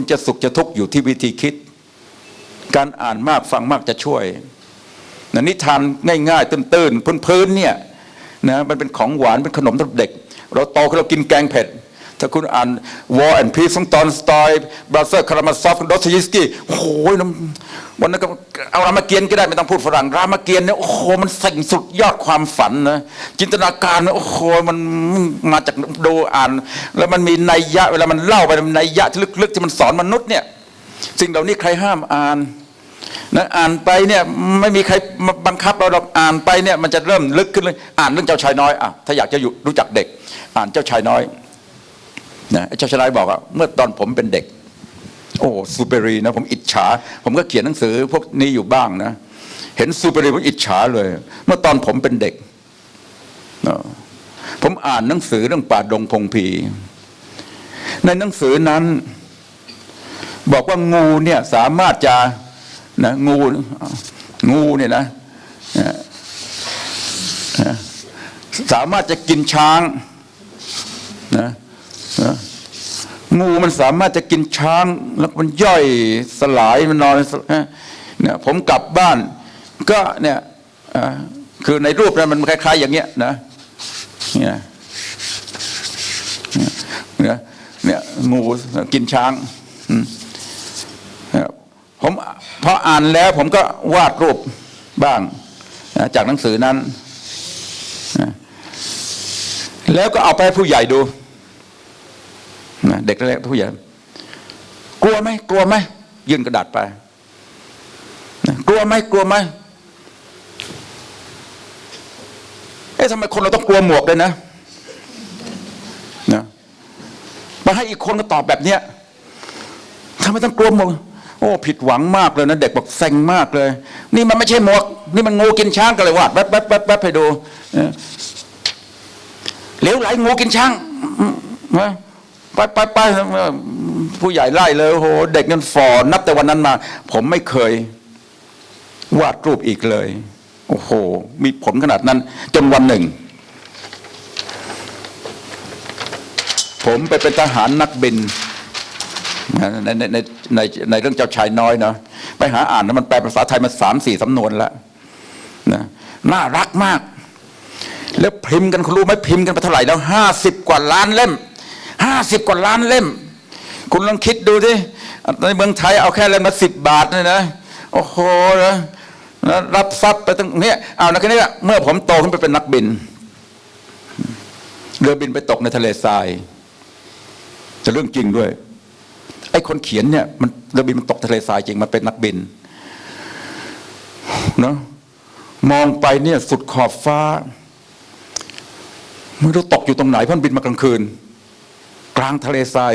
คุณจะสุขจะทุกข์อยู่ที่วิธีคิด การอ่านมากฟังมากจะช่วยนะนิทานง่ายๆตื้นๆพื้นๆเนี่ยนะมันเป็นของหวานเป็นขนมสำหรับเด็ก เราโตขึ้นเรากินแกงเผ็ด ถ้าคุณอ่าน War and Peace ของตอนสไตล์บราเซอร์คารามาซอฟดอสยิสกี้โอ้โหน้ำวันนั้นก็เอารามเกียรติก็ได้ไม่ต้องพูดฝรั่งรามเกียรติเนี่ยโอ้โหมันสิ่งสุดยอดความฝันนะจินตนาการโอ้โหมันมาจากดูอ่าน แล้วมันมีนัยยะเวลามันเล่าไปมันนัยยะที่ลึกๆที่มันสอนมนุษย์เนี่ยสิ่งเหล่านี้ใครห้ามอ่านนะอ่านไปเนี่ยไม่มีใครบังคับเราหรอกอ่านไปเนี่ยมันจะเริ่มลึกขึ้นเลยอ่านเรื่องเจ้าชายน้อยอะถ้าอยากจะอยู่รู้จักเด็ก อ่านเจ้าชายน้อย นะเจ้าชายน้อยบอกว่าเมื่อตอนผมเป็นเด็ก โอ้ซูเปอรีนะผมอิจฉา ผมก็เขียนหนังสือพวกนี้อยู่บ้างนะ เห็นซูเปอรีผมอิจฉาเลย เมื่อตอนผมเป็นเด็กนะผมอ่านหนังสือเรื่องป่าดงพงพี ในหนังสือนั้น บอกว่างูเนี่ยสามารถจะนะงูงูเนี่ยนะนะสามารถจะกินช้างนะนะ งูมันสามารถจะกินช้าง แล้วมันย่อยสลายมันนอนเนี่ยผมกลับบ้าน ก็เนี่ยคือในรูปนั้นมันคล้าย ๆ อย่างเงี้ยนะเนี่ยเนี่ยเนี่ยงูกินช้างผมพออ่านแล้วผมก็วาดรูปบ้างจากหนังสือนั้น แล้วก็เอาไปให้ผู้ใหญ่ดู นะเด็กเล็กผู้ใหญ่กลัวไหมกลัวไหมยื่นกระดาษไปนะกลัวไหมกลัวไหมเอ๊ะทำไมคนเราต้องกลัวหมวกเลยนะนะมาให้อีกคนก็ตอบแบบเนี้ยทำไมต้องกลัวหมวกโอ้ผิดหวังมากเลยนะเด็กบอกเซ็งมากเลย นี่มันไม่ใช่หมวก นี่มันงูกินช้างกันเลยวาดแป๊บแป๊บแป๊บแป๊บให้ดูเหลวไหลงูกินช้างมนะ ไปไปไปผู้ใหญ่ไล่เลยโอ้โหเด็กนั่นฝอนับแต่วันนั้นมา ผมไม่เคยวาดรูปอีกเลย โอ้โห มีผลขนาดนั้น จนวันหนึ่ง ผมไปเป็นทหารนักบินในในในในในเรื่องเจ้าชายน้อยเนาะไปหาอ่านแล้วมันแปลภาษาไทยมาสามสี่สำนวนแล้วนะน่ารักมาก แล้วพิมพ์กันคุณรู้ไหมพิมพ์กันไปเท่าไหร่แล้วห้าสิบกว่าล้านเล่ม ห้าสิบกว่าล้านเล่ม คุณลองคิดดูดิในเมืองไทยเอาแค่เล่มละสิบบาทเนี่ยนะโอ้โหนะรับทรัพย์ไปตั้งเนี้ยเอานะแค่นี้เมื่อผมโตขึ้นไปเป็นนักบินเรือบินไปตกในทะเลทรายจะเรื่องจริงด้วย ไอ้คนเขียนเนี่ยมันเรือบินมันตกทะเลทรายจริงมันเป็นนักบินเนาะมองไปเนี่ยสุดขอบฟ้าไม่รู้ตกอยู่ตรงไหนเพราะบินมากลางคืน ลางทะเลทราย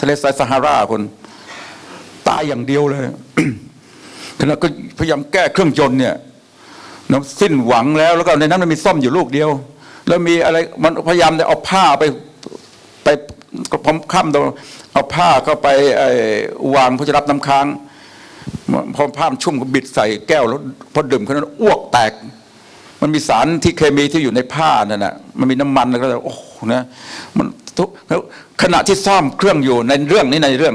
ทะเลทรายซาฮาราคน ตายอย่างเดียวเลยขณะก็พยายามแก้เครื่องยนต์เนี่ยนะสิ้นหวังแล้ว แล้วก็ในนั้นมันมีซ่อมอยู่ลูกเดียว แล้วมีอะไรมันพยายามจะเอาผ้าไปไปพร้อมค่ำตรงเอาผ้าเข้าไปไอ้วางเพื่อจะรับน้ำค้างพอผ้ามันชุ่มก็บิดใส่แก้วแล้วพอดื่มเขานาดอ้วกแตก มันมีสารที่เคมีที่อยู่ในผ้านั่นนะมันมีน้ำมันแล้วก็โอ้โหนะมันทุกแล้ว ขณะที่ซ่อมเครื่องอยู่ในเรื่องนี้ในเรื่อง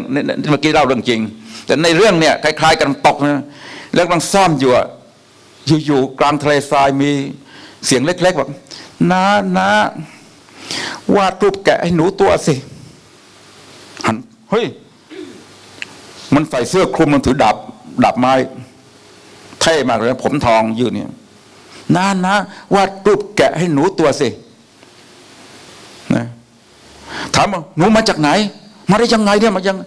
เมื่อกี้เล่าเรื่องจริง แต่ในเรื่องเนี่ยคล้าย ๆ กันตกนะแล้วกำลังซ่อมอยู่อะอยู่ๆกลางทะเลทรายมีเสียงเล็กๆแบบน้าน้าวาดรูปแกะให้หนูตัวสิหันเฮ้ย มันใส่เสื้อคลุมมันถือดาบดาบไม้เท่มากเลยผมทองยืนเนี่ยน้านะวาดรูปแกะให้หนูตัวสิ ถามว่าหนูมาจากไหน มาได้ยังไงเนี่ยมายัง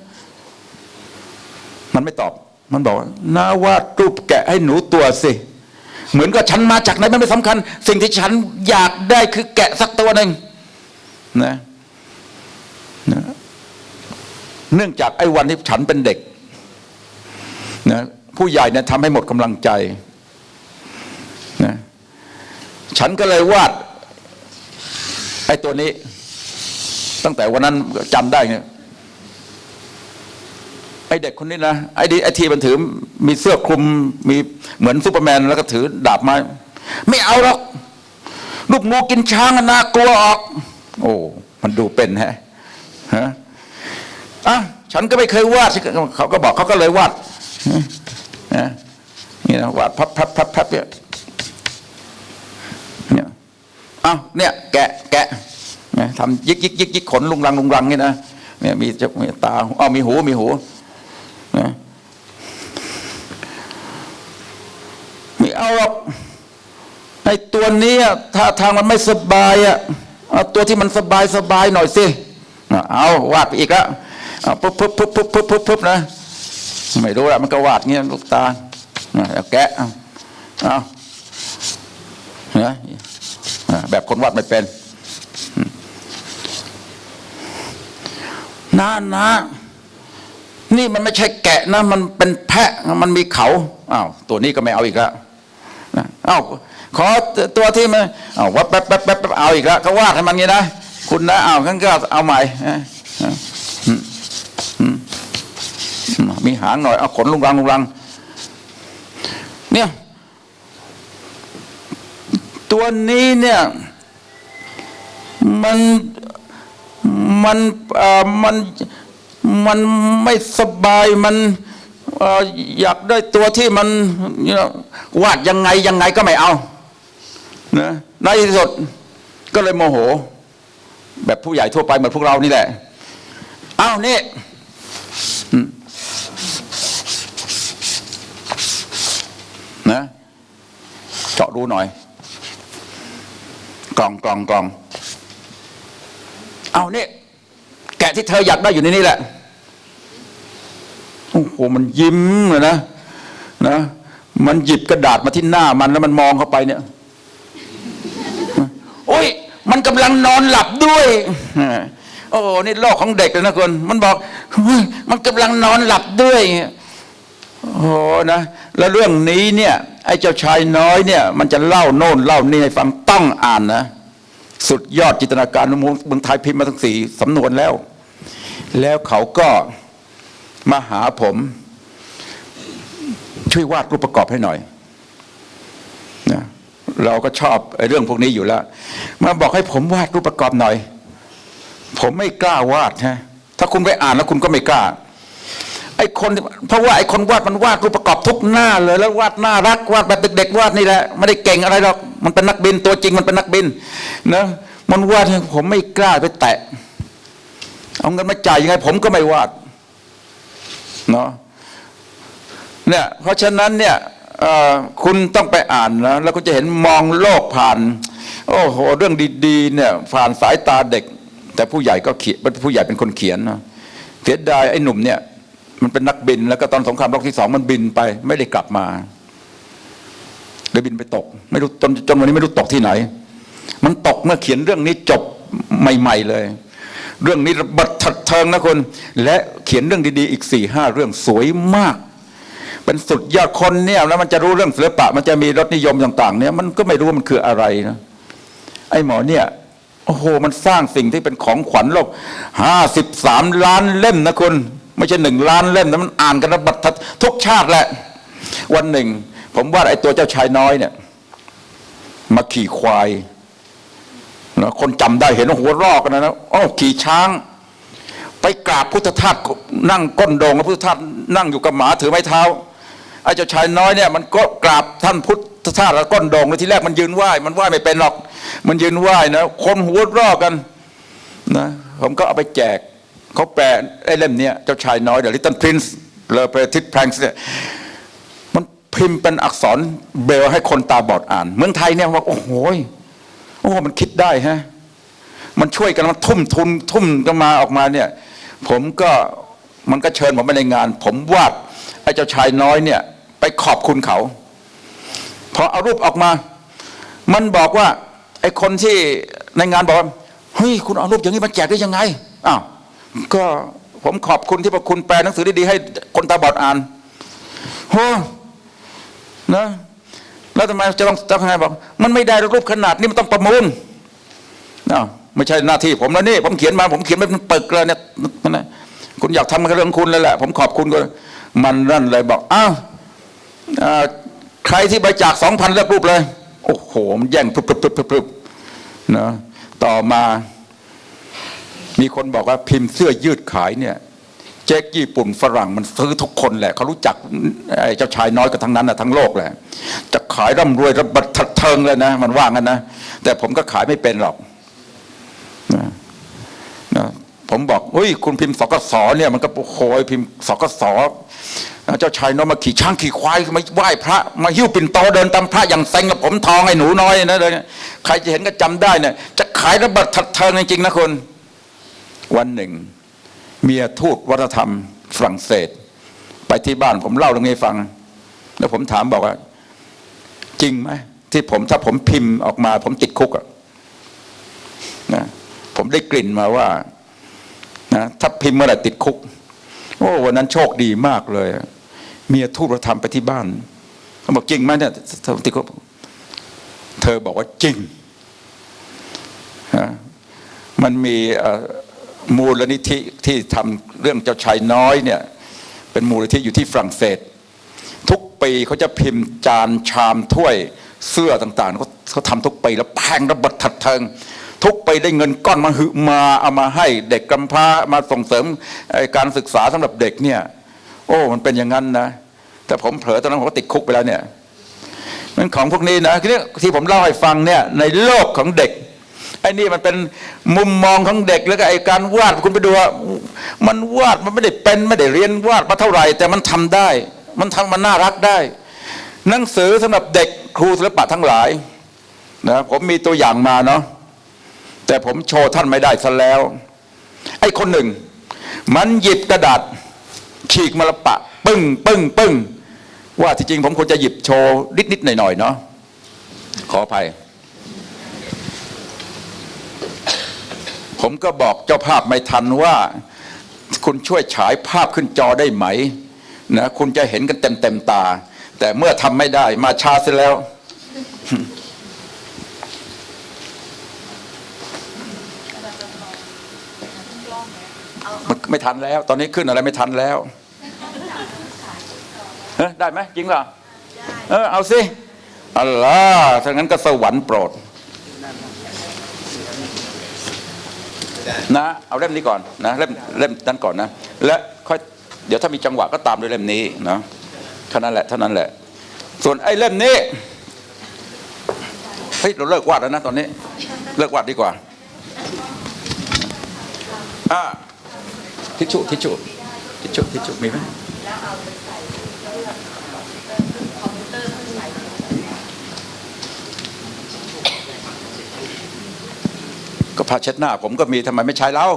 มันไม่ตอบ มันบอกว่านาวาดรูปแกะให้หนูตัวสิเหมือนกับฉันมาจากไหนมันไม่สำคัญ สิ่งที่ฉันอยากได้คือแกะสักตัวหนึ่งนะนะเนื่องจากไอ้วันที่ฉันเป็นเด็กนะผู้ใหญ่เนี่ยทำให้หมดกำลังใจนะฉันก็เลยวาดไอ้ตัวนี้ ตั้งแต่วันนั้นจำได้เนี่ยไอเด็กคนนี้นะไอดีไอทีมันถือมีเสื้อคลุมมีเหมือนซูเปอร์แมนแล้วก็ถือดาบม้ไม่เอาหรอกลูกงูกินช้างน่ากลัวออก โอ้มันดูเป็นแฮะฮะอะฉันก็ไม่เคยวาดเขาก็บอกเขาก็เลยวาดนะนี่นะวาดพับพับพับพับเนี่ยเนี่ยเอาเนี่ยแกะแกะ ทำยิกยิกยิกยิกขนลุงรังลุงรังนี่นะเนี่ยมีจะมีตาอ้อมีหูมีหูนะไม่เอาหรอกไอ้ตัวนี้อะถ้าทางมันไม่สบายอะตัวที่มันสบายสบายหน่อยสิเอาวาดไปอีกแล้วเอาปุ๊บปุ๊บปุ๊บปุ๊บปุ๊บปุ๊บปุ๊บนะไม่รู้แหละมันก็วาดเงี้ยลูกตาเอาแกะเอาเอานะแบบคนวาดไม่เป็น นะนะนี่มันไม่ใช่แกะนะ มันเป็นแพะมันมีเขาอ้าวตัวนี้ก็ไม่เอาอีกแล้วอ้าวขอตัวที่มันอ้าววัดแป๊บแป๊บแป๊บแป๊บเอาอีกแล้วก็วาดให้มันงี้นะคุณนะอ้าวงั้นก็เอาใหม่มีหางหน่อยเอาขนลุงรังลุงรัง เนี่ย ตัวนี้เนี่ย มัน มันอ่อมันมันไม่สบายมันอ่ออยากได้ตัวที่มันวาดยังไงยังไงก็ไม่เอานะในที่สุดก็เลยโมโห แบบผู้ใหญ่ทั่วไปเหมือนพวกเรานี่แหละ เอานี่นะเจาะรูหน่อย กล่องกล่องกล่อง เอาเนี่ยแกะที่เธออยากได้อยู่ในนี้แหละโอ้โหมันยิ้มเลยนะนะ มันหยิบกระดาษมาที่หน้ามันแล้วมันมองเข้าไปเนี่ยโอ้ย มันกำลังนอนหลับด้วยโอ้นี่โลกของเด็กเลยนะคนมันบอกมันกำลังนอนหลับด้วยโอ้โหนะ แล้วเรื่องนี้เนี่ย ไอ้เจ้าชายน้อยเนี่ย มันจะเล่าโน่นเล่านี่ให้ฟังต้องอ่านนะ สุดยอดจินตนาการเมืองไทยพิมพ์มาทั้งสี่สำนวนแล้ว แล้วเขาก็มาหาผม ช่วยวาดรูปประกอบให้หน่อยนะเราก็ชอบเรื่องพวกนี้อยู่แล้ว มาบอกให้ผมวาดรูปประกอบหน่อย ผมไม่กล้าวาดฮะถ้าคุณไปอ่านแล้วคุณก็ไม่กล้า ไอ้คนเพราะว่าไอ้คนวาดมันวาดรูปประกอบทุกหน้าเลย แล้ววาดน่ารักวาดแบบเด็กๆวาดนี่แหละไม่ได้เก่งอะไรหรอกมันเป็นนักบินตัวจริงมันเป็นนักบินนะมันวาดผมไม่กล้าไปแตะ เอาเงินมาจ่ายยังไง ผมก็ไม่วาดเนาะเนี่ยเพราะฉะนั้นเนี่ยคุณต้องไปอ่านนะแล้วก็จะเห็นมองโลกผ่าน โอ้โหเรื่องดีๆเนี่ยผ่านสายตาเด็ก แต่ผู้ใหญ่ก็เขียนผู้ใหญ่เป็นคนเขียนนะเสียดายไอ้หนุ่มเนี่ย มันเป็นนักบิน แล้วก็ตอนสงครามโลกที่สองมันบินไป ไม่ได้กลับมาเลยบินไปตก ไม่รู้จนจนวันนี้ไม่รู้ตกที่ไหน มันตกเมื่อเขียนเรื่องนี้จบใหม่ ๆเลย เรื่องนี้ระบัดทัดเทิงนะคนและเขียนเรื่องดีๆอีกสี่ห้าเรื่องสวยมาก เป็นสุดยอดคนเนี่ยแล้วมันจะรู้เรื่องศิลปะ มันจะมีรสนิยมต่าง ๆ เนี่ยมันก็ไม่รู้ว่ามันคืออะไรนะไอ้หมอเนี่ยโอ้โหมันสร้างสิ่งที่เป็นของขวัญโลกห้าสิบสามล้านเล่มนะคุณ ไม่ใช่หนึ่งล้านเล่มนะมันอ่านกันระบัดทัดทุกชาติแหละ วันหนึ่ง ผมว่าไอ้ตัวเจ้าชายน้อยเนี่ยมาขี่ควายนะคนจำได้เห็นหัวรอกันนะนะอ้ขี่ช้าง ไปกราบพุทธทาสนั่งก้นโดงแล้วพุทธทาสนั่งอยู่กับหมาถือไม้เท้าไอ้เจ้าชายน้อยเนี่ยมันก็กราบท่านพุทธทาสแล้วก้นโดงเลยทีแรกมันยืนไหว้มันไหว้ไม่เป็นหรอก มันยืนไหว้นะคนหัวรอกกันนะผมก็เอาไปแจก เขาแปลไอ้เล่มนี้เจ้าชายน้อย The Little Prince เลอเปรทิตแพงเนี่ยมันพิมพ์เป็นอักษรเบลให้คนตาบอดอ่าน เมืองไทยเนี่ยว่าโอ้โหโอ้มันคิดได้ฮะมันช่วยกันมันทุ่มทุนทุ่มกันมาออกมาเนี่ย ผมก็มันก็เชิญผมไปในงาน ผมวาดไอ้เจ้าชายน้อยเนี่ย ไปขอบคุณเขาพอเอารูปออกมา มันบอกว่าไอ้คนที่ในงานบอกว่าเฮ้ยคุณเอารูปอย่างนี้มาแจกได้ยังไงอ้าว ก็ผมขอบคุณที่พวกคุณแปลหนังสือดีๆให้คนตาบอดอ่านโหนะแล้วทำไมจะต้องจะทำไงบอกมันไม่ได้รูปขนาดนี้มันต้องประมูลอ้าวไม่ใช่หน้าที่ผมแล้วนี่ผมเขียนมา ผมเขียนเป็นปึกเลยเนี่ยนั่นนะคุณอยากทำก็เรื่องคุณเลยแหละ ผมขอบคุณก็มันนั่นเลยบอกอ้าวใครที่บริจาคสองพันเลือกรูปเลย โอ้โห มันแย่งพรึบพรึบพรึบพรึบนะต่อมา มีคนบอกว่าพิมพ์เสื้อยืดขายเนี่ยเจ๊กญี่ปุ่นฝรั่งมันซื้อทุกคนแหละเขารู้จักไอ้เจ้าชายน้อยกันทั้งนั้นนะทั้งโลกแหละจะขายร่ำรวยระบัดทัดเทิงเลยนะ มันว่างั้นนะแต่ผมก็ขายไม่เป็นหรอกนะนะผมบอกเฮ้ยคุณพิมพ์สกสเนี่ยมันก็โอ้โหพิมพ์สกสเจ้าชายน้อยมาขี่ช้างขี่ควายมาไหว้พระ มาหิ้วปิ่นโตเดินตามพระอย่างเซ็งกับผมทองไอ้หนูน้อยนะเลยใครจะเห็นก็จำได้เนี่ยจะขายระบัดทัดเทิงจริงๆนะคุณ วันหนึ่ง เมียทูตวัฒนธรรมฝรั่งเศส ไปที่บ้านผมเล่าเรื่องนี้ให้ฟัง แล้วผมถามบอกว่า จริงไหมที่ผมถ้าผมพิมพ์ออกมา ผมติดคุกอะนะผมได้กลิ่นมาว่านะถ้าพิมพ์เมื่อไหร่ติดคุก โอ้วันนั้นโชคดีมากเลย เมียทูตวัฒนธรรมไปที่บ้านเขาบอกจริงไหมเนี่ยติดคุกเธอบอกว่าจริงนะมันมีเอ่อ มูลนิธิที่ทำเรื่องเจ้าชายน้อยเนี่ยเป็นมูลนิธิอยู่ที่ฝรั่งเศส ทุกปีเขาจะพิมพ์จานชามถ้วยเสื้อต่างๆเขาเขาทำทุกปีแล้วแพงระเบิดถัดเทิง ทุกปีได้เงินก้อนมาหึมาเอามาให้เด็กกำพร้ามาส่งเสริมการศึกษาสำหรับเด็กเนี่ย โอ้มันเป็นอย่างนั้นนะแต่ผมเผลอตอนนั้นผมก็ติดคุกไปแล้วเนี่ยมันของพวกนี้นะที่ที่ผมเล่าให้ฟังเนี่ยในโลกของเด็ก ไอ้นี่มันเป็นมุมมองของเด็กแล้วก็ไอ้การวาดคุณไปดูว่ามันวาดมันไม่ได้เป็นไม่ได้เรียนวาดมาเท่าไหร่ แต่มันทำได้ มันทำมันน่ารักได้ หนังสือสำหรับเด็กครูศิลปะทั้งหลายนะผมมีตัวอย่างมาเนาะแต่ผมโชว์ท่านไม่ได้ซะแล้ว ไอ้คนหนึ่ง มันหยิบกระดาษฉีกมรปะ ปึ้งปึ้งปึ้งว่าที่จริงผมควรจะหยิบโชว์นิดนิดหน่อยหน่อยเนาะขออภัย ผมก็บอกเจ้าภาพไม่ทันว่า คุณช่วยฉายภาพขึ้นจอได้ไหมนะคุณจะเห็นกันเต็มเต็มๆตา แต่เมื่อทำไม่ได้มาช้าเสียแล้ว มันไม่ทันแล้ว ตอนนี้ขึ้นอะไรไม่ทันแล้วเอ้ยได้ไหมจริงเหรอเออเอาสิอัลลอฮ์ถ้างั้นก็สวรรค์โปรด นะเอาเล่มนี้ก่อนนะเล่มเล่มนั้นก่อนนะ และค่อยเดี๋ยวถ้ามีจังหวะก็ตามด้วยเล่มนี้เนาะเท่านั้นแหละเท่านั้นแหละ ส่วนไอ้เล่มนี้เฮ้ยเราเลิกวาดแล้วนะตอนนี้ เลิกวาดดีกว่าอ่าทิชชู่ทิชชู่ทิชชู่ทิชชู่มีไหม ผ้าเช็ดหน้า ผมก็มีทำไมไม่ใช้เล่า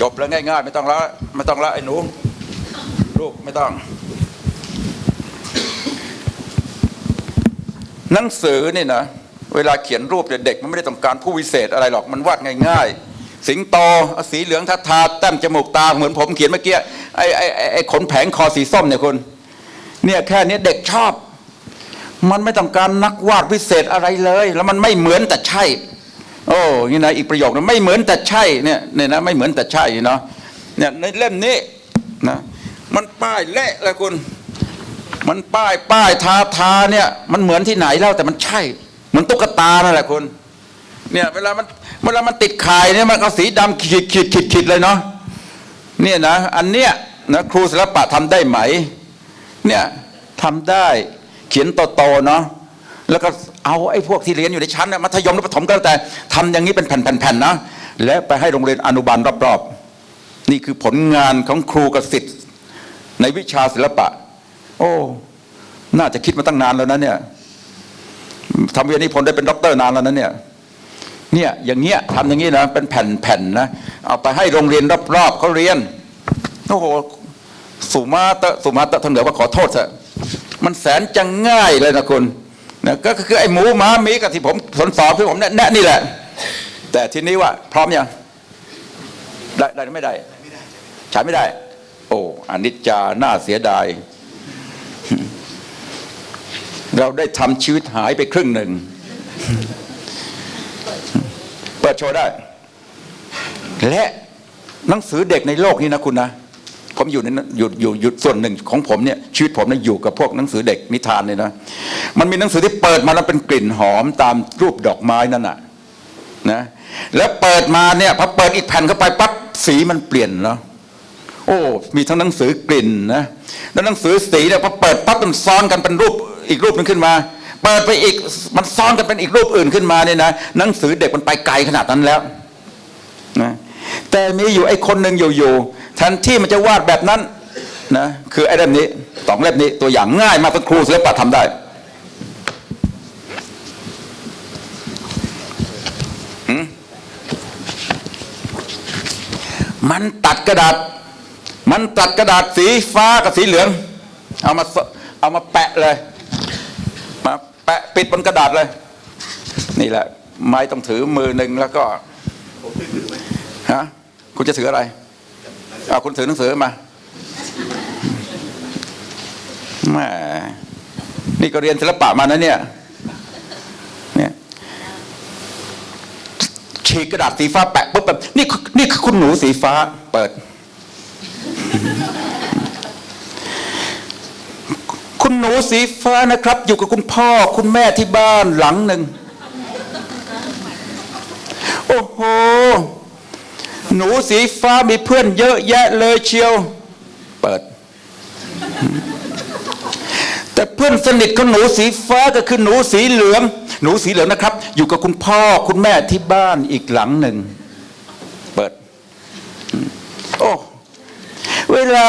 จบแล้วง่าย ๆ ไม่ต้องละไม่ต้องละไอ้หนูลูกไม่ต้อง หนังสือนี่นะเวลาเขียนรูปเด็กมันไม่ได้ต้องการผู้วิเศษอะไรหรอกมันวาดง่าย ๆ สิงโตสีเหลืองทัดทาแต้มจมูกตาเหมือนผมเขียนเมื่อกี้ไอ้ไอ้ไอ้ไอ้ขนแผงคอสีส้มเนี่ยคุณเนี่ยแค่นี้เด็กชอบ มันไม่ต้องการนักวาดวิเศษอะไรเลย แล้วมันไม่เหมือนแต่ใช่ โอ้นี่นะอีกประโยคนึงไม่เหมือนแต่ใช่เนี่ยเนี่ยนะไม่เหมือนแต่ใช่เนาะเนี่ยในเล่มนี้นะมันป้ายเละเลยคุณ มันป้ายป้ายทาทาเนี่ยมันเหมือนที่ไหนแล้วแต่มันใช่เหมือนตุ๊กตานั่นแหละคุณเนี่ยเวลามันเวลามันติดข่ายเนี่ยมันเอาสีดำขีดขีดขีดขีดเลยเนาะเนี่ยนะอันเนี้ยนะครูศิลปะทำได้ไหมเนี่ยทำได้ เขียนโตๆเนาะแล้วก็เอาไอ้พวกที่เรียนอยู่ในชั้นน่ะมัธยมหรือประถมก็แล้วแต่ทำอย่างนี้เป็นแผ่นๆๆนะและไปให้โรงเรียนอนุบาลรอบๆนี่คือผลงานของครูกับศิษย์ในวิชาศิลปะ โอ้น่าจะคิดมาตั้งนานแล้วนะเนี่ยทำวิทยานิพนธ์ได้เป็นด็อกเตอร์นานแล้วนะเนี่ยเนี่ยอย่างเงี้ยทำอย่างงี้นะเป็นแผ่นๆนะเอาไปให้โรงเรียนรอบๆเขาเรียนโอ้โหสุมาเตะสุมาเตะท่านเหนือว่าขอโทษเถอะ มันแสนจะง่ายเลยนะคุณนะก็คือไอ้หมูหมามีกับที่ผมสอนสอนที่ผมแนะนะนี่แหละ แต่ทีนี้ว่าพร้อมยังได้ได้ไม่ได้ใช้ไม่ได้ โอ้อันนิจจาน่าเสียดาย เราได้ทำชีวิตหายไปครึ่งหนึ่งเปิดโชว์ได้ และหนังสือเด็กในโลกนี้นะคุณนะ ผมอยู่ในอยู่อยู่อยู่ส่วนหนึ่งของผมเนี่ยชีวิตผมเนี่ยอยู่กับพวกหนังสือเด็กนิทานเลยนะมันมีหนังสือที่เปิดมาแล้วเป็นกลิ่นหอมตามรูปดอกไม้นั่นน่ะนะแล้วเปิดมาเนี่ยพอเปิดอีกแผ่นเข้าไปปั๊บสีมันเปลี่ยนเนาะโอ้ มีทั้งหนังสือกลิ่นนะแล้วหนังสือสีเนี่ยพอเปิดปั๊บมันซ้อนกันเป็นรูปอีกรูปหนึงขึ้นมา เปิดไปอีกมันซ้อนกันเป็นอีกรูปอื่นขึ้นมาเนี่ยนะหนังสือเด็กมันไปไกลขนาดนั้นแล้วนะแต่มีอยู่ไอ้คนหนึ่งอยู่ๆ แทนที่มันจะวาดแบบนั้นนะคือไอ้เล่มนี้สองเล่มนี้ตัวอย่างง่ายมากเป็นครูศิลปะทำได้มันตัดกระดาษ มันตัดกระดาษสีฟ้ากับสีเหลือง เอามาเอามาแปะเลย มาแปะปิดบนกระดาษเลย นี่แหละ ไม้ต้องถือมือหนึ่งแล้วก็ฮะคุณจะถืออะไร เอาคุณถือหนังสือมาแหมนี่ก็เรียนศิลปะมานะเนี่ย เนี่ยฉีกกระดาษสีฟ้าแปะปุ๊บแบบนี่นี่คือคุณหนูสีฟ้า เปิด คุณหนูสีฟ้านะครับ อยู่กับคุณพ่อคุณแม่ที่บ้านหลังหนึ่งโอ้โห หนูสีฟ้ามีเพื่อนเยอะแยะเลยเชียว เปิด แต่เพื่อนสนิทของหนูสีฟ้าก็คือหนูสีเหลือง หนูสีเหลืองนะครับ อยู่กับคุณพ่อคุณแม่ที่บ้านอีกหลังหนึ่ง เปิด โอ้ เวลา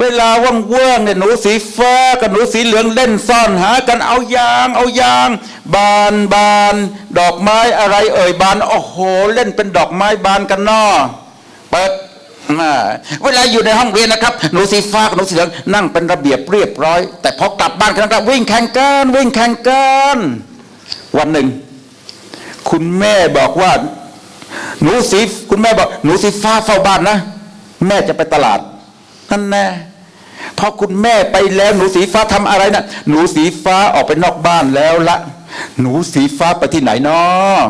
เวลาว่างๆเนี่ยหนูสีฟ้ากับหนูสีเหลืองเล่นซ่อนหากันเอายางเอายาง บานบานดอกไม้อะไร เอ่ยบานโอ้โห เล่นเป็นดอกไม้บานกันนอเปิดเวลาอยู่ในห้องเรียนนะครับ หนูสีฟ้ากับหนูสีเหลืองนั่งเป็นระเบียบเรียบร้อย แต่พอกลับบ้านกันนะครับวิ่งแข่งกันวิ่งแข่งกันวันหนึ่ง คุณแม่บอกว่า หนูสีคุณแม่บอก หนูสีฟ้าเฝ้าบ้านนะ แม่จะไปตลาด นั่นแน่พอคุณแม่ไปแล้วหนูสีฟ้าทำอะไรนะหนูสีฟ้าออกไปนอกบ้านแล้วละ หนูสีฟ้าไปที่ไหนนาะ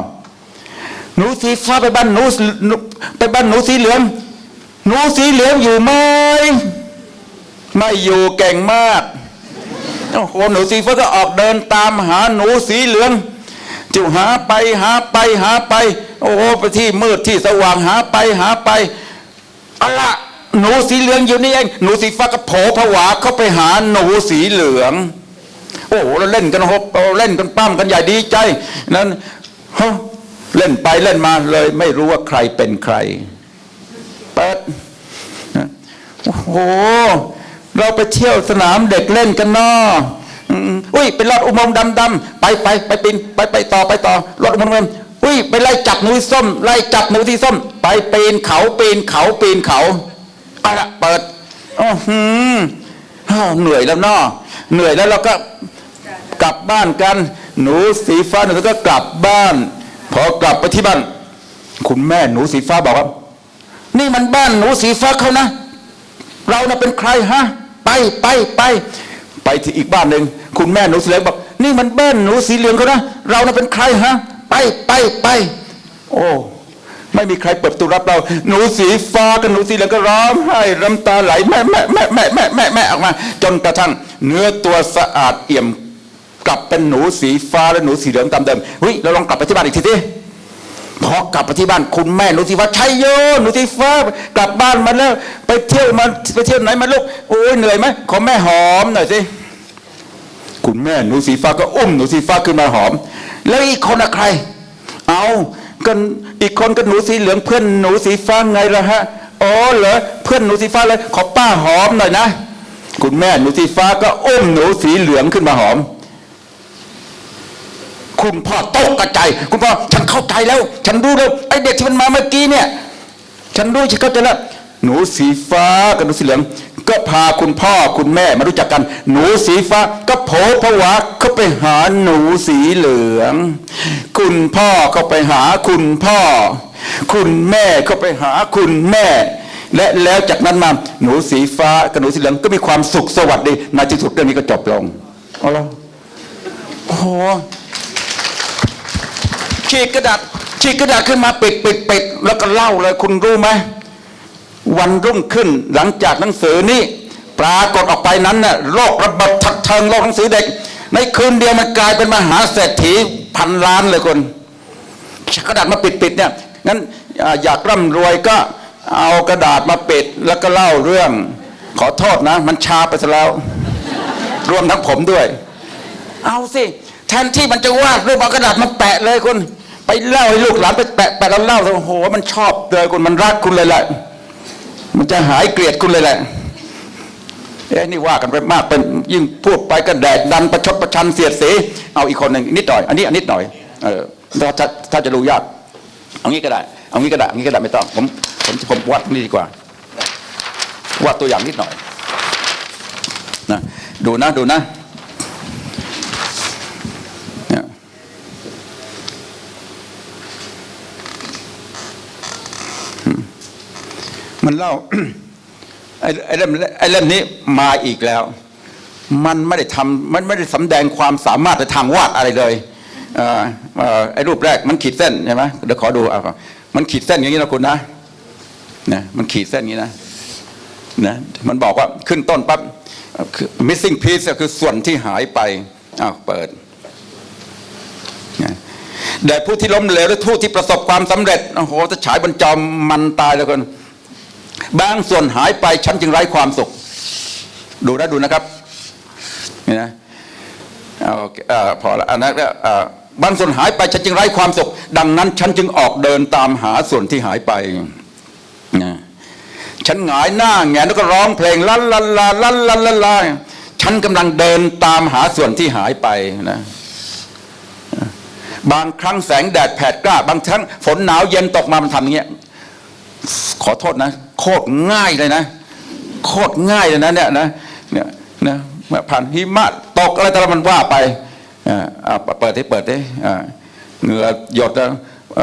หนูสีฟ้าไปบ้านหนูหนูไปบ้านหนูสีเหลือง หนูสีเหลืองอยู่ไหมไม่อยู่เก่งมากโอ้โหหนูสีฟ้าก็ออกเดินตามหาหนูสีเหลืองจิวหาไปหาไปหาไป โอ้โหไปที่มืดที่สว่างหาไปหาไปเอาละ หนูสีเหลืองอยู่นี่เองหนูสีฟ้าก็โผผวาเข้าไปหาหนูสีเหลือง โอ้โหเราเล่นกันฮบเราเล่นกันปั้มกันใหญ่ดีใจ นั้นเล่นไปเล่นมาเลย ไม่รู้ว่าใครเป็นใครเปิดโอ้โห เราไปเที่ยวสนามเด็กเล่นกันนาะอืมอุ้ยไปลอดอุโมงค์ดำๆไปไปไปปีนไปไปต่อไปต่อลอดอุโมงค์ดำอุ้ยไปไล่จับหนูส้ม ไล่จับหนูที่ส้ม ไปปีนเขาปีนเขาปีนเขา เอาละเปิดอ๋อหืมเหนื่อยแล้วเนาะเหนื่อยแล้วเราก็กลับบ้านกัน หนูสีฟ้าหนูก็กลับบ้าน พอกลับไปที่บ้าน คุณแม่หนูสีฟ้าบอกว่า นี่มันบ้านหนูสีฟ้าเขานะ เราน่ะเป็นใครฮะ ไปไปไป ไปที่อีกบ้านหนึ่งคุณแม่หนูสีเหลืองบอก นี่มันบ้านหนูสีเหลืองเขานะ เราน่ะเป็นใครฮะ ไปไปไป โอ้ ไม่มีใครเปิดประตูรับเรา หนูสีฟ้ากับหนูสีเหลืองก็ร้องไห้น้ำตาไหลแม่แม่แม่แม่แม่แม่แม่ออกมา จนกระทั่งเนื้อตัวสะอาดเอี่ยม กลับเป็นหนูสีฟ้าและหนูสีเหลืองตามเดิมเฮ้ยเราลองกลับไปที่บ้านอีกทีสิพอกลับไปที่บ้านคุณแม่หนูสีฟ้าชัยโยหนูสีฟ้ากลับบ้านมาแล้ว ไปเที่ยวมาไปเที่ยวไหนมาลูกโอ้ยเหนื่อยไหมขอแม่หอมหน่อยสิคุณแม่หนูสีฟ้าก็อุ้มหนูสีฟ้าขึ้นมาหอม แล้วอีกคนอะใคร เอา กันอีกคนก็หนูสีเหลืองเพื่อนหนูสีฟ้าไงล่ะฮะอ๋อเหรอเพื่อนหนูสีฟ้าเลยขอป้าหอมหน่อยนะ คุณแม่หนูสีฟ้าก็อุ้มหนูสีเหลืองขึ้นมาหอม คุณพ่อตกกระจายคุณพ่อฉันเข้าใจแล้ว ฉันรู้แล้วไอเด็กที่มันมาเมื่อกี้เนี่ย ฉันรู้ฉันเข้าใจแล้วหนูสีฟ้ากับหนูสีเหลือง ก็พาคุณพ่อคุณแม่มารู้จักกัน หนูสีฟ้า ก็โผผวาเข้าไปหาหนูสีเหลือง คุณพ่อเข้าไปหาคุณพ่อ คุณแม่เข้าไปหาคุณแม่ และแล้วจากนั้นมาหนูสีฟ้ากับหนูสีเหลืองก็มีความสุขสวัสดีในที่สุดเรื่องนี้ก็จบลงเอาละโอ้โหฉีกกระดาษฉีกกระดาษขึ้นมาปิดปิดปิดแล้วก็เล่าเลยคุณรู้ไหม วันรุ่งขึ้นหลังจากหนังสือนี้ปรากฏออกไปนั้นน่ะโรคระบาดทัดเทิงโรคหนังสือเด็ก ในคืนเดียวมันกลายเป็นมหาเศรษฐีพันล้านเลยคนกระดาษมาปิดปิดเนี่ยงั้นอ่าอยากร่ำรวยก็เอากระดาษมาปิดแล้วก็เล่าเรื่อง ขอโทษนะ มันชาไปซะแล้ว รวมทั้งผมด้วย เอาสิแทนที่มันจะวาดรูปเอากระดาษมาแปะเลยคุณไปเล่าให้ลูกหลานไปแปะแปะแล้วเล่าโอ้โห มันชอบเลยคุณมันรักคุณเลยแหละ มันจะหายเกลียดคุณเลยแหละเอ้นี่ว่ากันไปมากเป็นยิ่งพูดไปก็แดดดันประชดประชันเสียดสีเอาอีกคนหนึ่งนิดหน่อย อันนี้อันนิดหน่อยเออถ้าถ้าถ้าจะรู้ยากเอางี้ก็ได้เอางี้ก็ได้เอางี้ก็ได้ไม่ต้องผมผมผมวัดนี่ดีกว่าวัดตัวอย่างนิดหน่อยนะดูนะดูนะเนี่ยอืม มันเล่าไอ้ไอ้เล่มไอ้เล่มนี้มาอีกแล้ว มันไม่ได้ทำมันไม่ได้สำแดงความสามารถในทางวาดอะไรเลยออไอ้รูปแรกมันขีดเส้นใช่ไหมเดี๋ยวขอดูเอาก่อนมันขีดเส้นอย่างนี้นะคุณนะนะมันขีดเส้นอย่างนี้นะนะมันบอกว่าขึ้นต้นปั๊บ missing piece คือส่วนที่หายไปอ้าวเปิดนะแด่ผู้ที่ล้มเหลวและผู้ที่ประสบความสำเร็จโอ้โหจะฉายบนจอมันตายแล้วกัน บางส่วนหายไปฉันจึงไร้ความสุข ดูนะดูนะครับนี่นะเอาโอเคอพอละอันนั้นบางส่วนหายไปฉันจึงไร้ความสุข ดังนั้น ฉันจึงออกเดินตามหาส่วนที่หายไปนะฉันหงายหน้าแงนแล้วก็ร้องเพลงลันลันลาลันลันลันลาฉันกำลังเดินตามหาส่วนที่หายไปนะบางครั้งแสงแดดแผดกล้า บางครั้งฝนหนาวเย็นตกมามันทำอย่างเงี้ย ขอโทษนะ โคตรง่ายเลยนะ โคตรง่ายเลยนะเนี่ยนะเนี่ยนะผ่านหิมะตกอะไรแต่ละมันว่าไปอ่าอ่าเปิดที่เปิดที่อ่าเหงื่อหยดแล้ว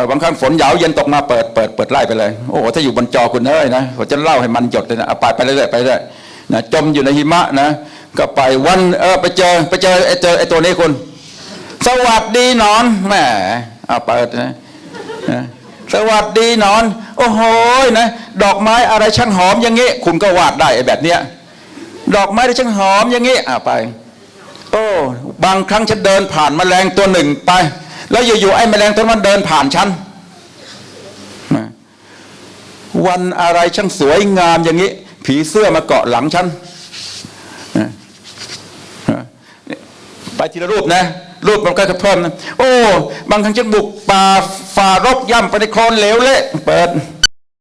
บางครั้งฝนหยาวเย็นตกมาเปิดเปิดเปิดไล่ไปเลย โอ้โหถ้าอยู่บนจอคุณเอ้ยนะผมจะเล่าให้มันหยดเลยนะเอาไปไปเรื่อยไปเรื่อยนะจมอยู่ในหิมะนะ ก็ไปวันเออไปเจอไปเจอไอ้เจอไอ้ตัวนี้คุณ สวัสดีนอนแหมเอาเปิดนะนะ สวัสดีนอน โอ้โหนะ ดอกไม้อะไรช่างหอมอย่างงี้ คุณก็วาดได้แบบเนี้ยดอกไม้ที่ช่างหอมอย่างงี้อะไป โอ้บางครั้งฉันเดินผ่านแมลงตัวหนึ่งไป แล้วอยู่ๆไอ้แมลงตัวนั้นมันเดินผ่านฉันวันอะไรช่างสวยงามอย่างนี้ ผีเสื้อมาเกาะหลังฉันไปทีละรูปนะ รูปมันก็จะเพิ่มนะโอ้ บางครั้งฉันบุกป่าฝ่ารกย่ำไปในคลอนเหลวเละเปิด